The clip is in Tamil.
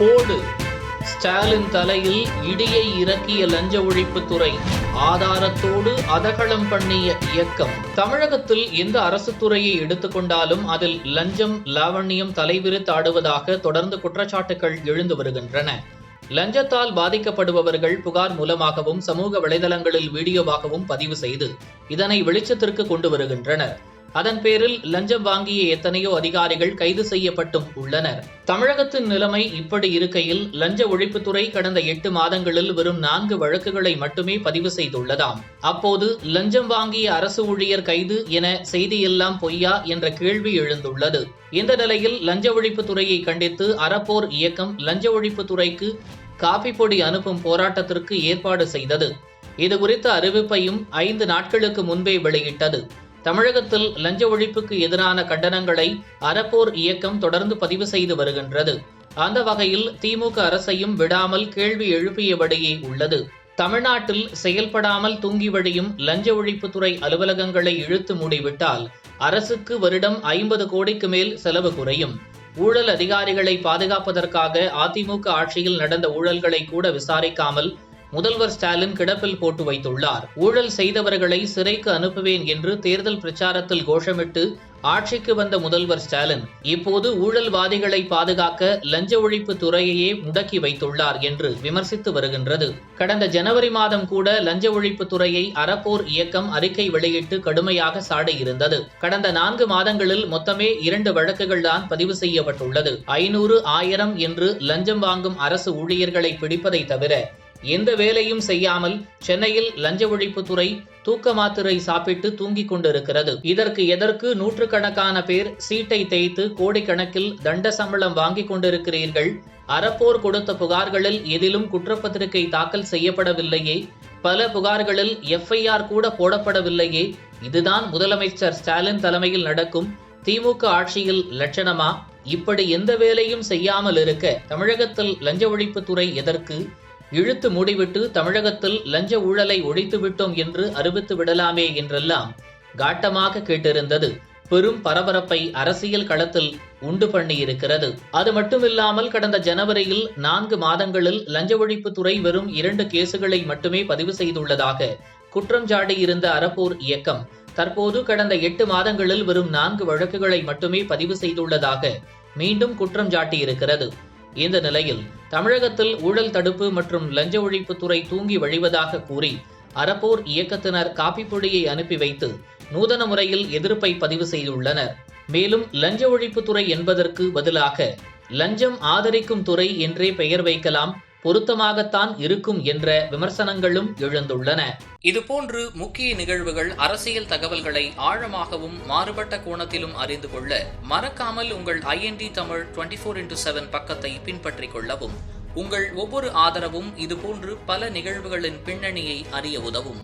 போடு. ஸ்டாலின் தலையில் இடியை இறக்கிய லஞ்ச ஒழிப்புத்துறை ஆதாரத்தோடு அதகளம் பண்ணிய இயக்கம். தமிழகத்தில் எந்த அரசு துறையை எடுத்துக்கொண்டாலும் அதில் லஞ்சம் லாவண்யம் தலைவிரித்தாடுவதாக தொடர்ந்து குற்றச்சாட்டுகள் எழுந்து வருகின்றன. லஞ்சத்தால் பாதிக்கப்படுபவர்கள் புகார் மூலமாகவும் சமூக வலைதளங்களில் வீடியோவாகவும் பதிவு செய்து இதனை வெளிச்சத்திற்கு கொண்டு வருகின்றனர். அதன் பேரில் லஞ்சம் வாங்கிய எத்தனையோ அதிகாரிகள் கைது செய்யப்பட்டும் உள்ளனர். தமிழகத்தின் நிலைமை இப்படி இருக்கையில் லஞ்ச ஒழிப்புத்துறை கடந்த எட்டு மாதங்களில் வெறும் நான்கு வழக்குகளை மட்டுமே பதிவு செய்துள்ளதாம். அப்போது லஞ்சம் வாங்கிய அரசு ஊழியர் கைது என செய்தியெல்லாம் பொய்யா என்ற கேள்வி எழுந்துள்ளது. இந்த நிலையில் லஞ்ச ஒழிப்புத்துறையை கண்டித்து அறப்போர் இயக்கம் லஞ்ச ஒழிப்புத்துறைக்கு காபி பொடி அனுப்பும் போராட்டத்திற்கு ஏற்பாடு செய்தது. இது குறித்த அறிவிப்பையும் ஐந்து நாட்களுக்கு முன்பே வெளியிட்டது. தமிழகத்தில் லஞ்ச ஒழிப்புக்கு எதிரான கண்டனங்களை அறப்போர் இயக்கம் தொடர்ந்து பதிவு செய்து வருகின்றது. அந்த வகையில் திமுக அரசையும் விடாமல் கேள்வி எழுப்பியபடியே உள்ளது. தமிழ்நாட்டில் செயல்படாமல் தூங்கி வழியும் லஞ்ச ஒழிப்புத்துறை அலுவலகங்களை இழுத்து மூடிவிட்டால் அரசுக்கு வருடம் ஐம்பது கோடிக்கு மேல் செலவு குறையும். ஊழல் அதிகாரிகளை பாதுகாப்பதற்காக அதிமுக ஆட்சியில் நடந்த ஊழல்களை கூட விசாரிக்காமல் முதல்வர் ஸ்டாலின் கிடப்பில் போட்டு வைத்துள்ளார். ஊழல் செய்தவர்களை சிறைக்கு அனுப்புவேன் என்று தேர்தல் பிரச்சாரத்தில் கோஷமிட்டு ஆட்சிக்கு வந்த முதல்வர் ஸ்டாலின் இப்போது ஊழல்வாதிகளை பாதுகாக்க லஞ்ச ஒழிப்பு துறையையே முடக்கி வைத்துள்ளார் என்று விமர்சித்து வருகின்றது. கடந்த ஜனவரி மாதம் கூட லஞ்ச ஒழிப்பு துறையை அறப்போர் இயக்கம் அறிக்கை வெளியிட்டு கடுமையாக சாடியிருந்தது கடந்த நான்கு மாதங்களில் மொத்தமே இரண்டு வழக்குகள் தான் பதிவு செய்யப்பட்டுள்ளது. ஐநூறு ஆயிரம் என்று லஞ்சம் வாங்கும் அரசு ஊழியர்களை பிடிப்பதை தவிர எந்த வேலையும் செய்யாமல் சென்னையில் லஞ்ச ஒழிப்புத்துறை தூக்க மாத்திரை சாப்பிட்டு தூங்கிக் கொண்டிருக்கிறது. இதற்கு எதற்கு நூற்றுக்கணக்கான பேர் சீட்டை தேய்த்து கோடிக்கணக்கில் தண்ட சம்பளம் வாங்கிக் கொண்டிருக்கிறீர்கள்? அறப்போர் கொடுத்த புகார்களில் எதிலும் குற்றப்பத்திரிகை தாக்கல் செய்யப்படவில்லையே. பல புகார்களில் எஃப்ஐஆர் கூட போடப்படவில்லையே. இதுதான் முதலமைச்சர் ஸ்டாலின் தலைமையில் நடக்கும் திமுக ஆட்சியில் லட்சணமா? இப்படி எந்த வேலையும் செய்யாமல் இருக்க தமிழகத்தில் லஞ்ச ஒழிப்புத்துறை எதற்கு? இழுத்து மூடிவிட்டு தமிழகத்தில் லஞ்ச ஊழலை ஒழித்து விட்டோம் என்று அறிவித்து விடலாமே என்றெல்லாம் காட்டமாக கேட்டிருந்தது. பெரும் பரபரப்பை அரசியல் களத்தில் உண்டு பண்ணியிருக்கிறது. அது மட்டுமில்லாமல் கடந்த ஜனவரியில் நான்கு மாதங்களில் லஞ்ச ஒழிப்புத்துறை வெறும் இரண்டு கேசுகளை மட்டுமே பதிவு செய்துள்ளதாக குற்றம் சாட்டியிருந்த அறப்போர் இயக்கம் தற்போது கடந்த எட்டு மாதங்களில் வெறும் நான்கு வழக்குகளை மட்டுமே பதிவு செய்துள்ளதாக மீண்டும் குற்றம் சாட்டியிருக்கிறது. இந்த நிலையில் தமிழகத்தில் ஊழல் தடுப்பு மற்றும் லஞ்ச ஒழிப்புத்துறை தூங்கி வழிவதாக கூறி அறப்போர் இயக்கத்தினர் காப்பிப்பொடியை அனுப்பி வைத்து நூதன முறையில் எதிர்ப்பை பதிவு செய்துள்ளனர். மேலும் லஞ்ச ஒழிப்புத்துறை என்பதற்கு பதிலாக லஞ்சம் ஆதரிக்கும் துறை என்றே பெயர் வைக்கலாம் பொருத்தமாகத்தான் இருக்கும் என்ற விமர்சனங்களும் எழுந்துள்ளன. இதுபோன்று முக்கிய நிகழ்வுகள் அரசியல் தகவல்களை ஆழமாகவும் மாறுபட்ட கோணத்திலும் அறிந்து கொள்ள மறக்காமல் உங்கள் IND Tamil twenty four into seven பக்கத்தை பின்பற்றிக் கொள்ளவும். உங்கள் ஒவ்வொரு ஆதரவும் இதுபோன்று பல நிகழ்வுகளின் பின்னணியை அறிய உதவும்.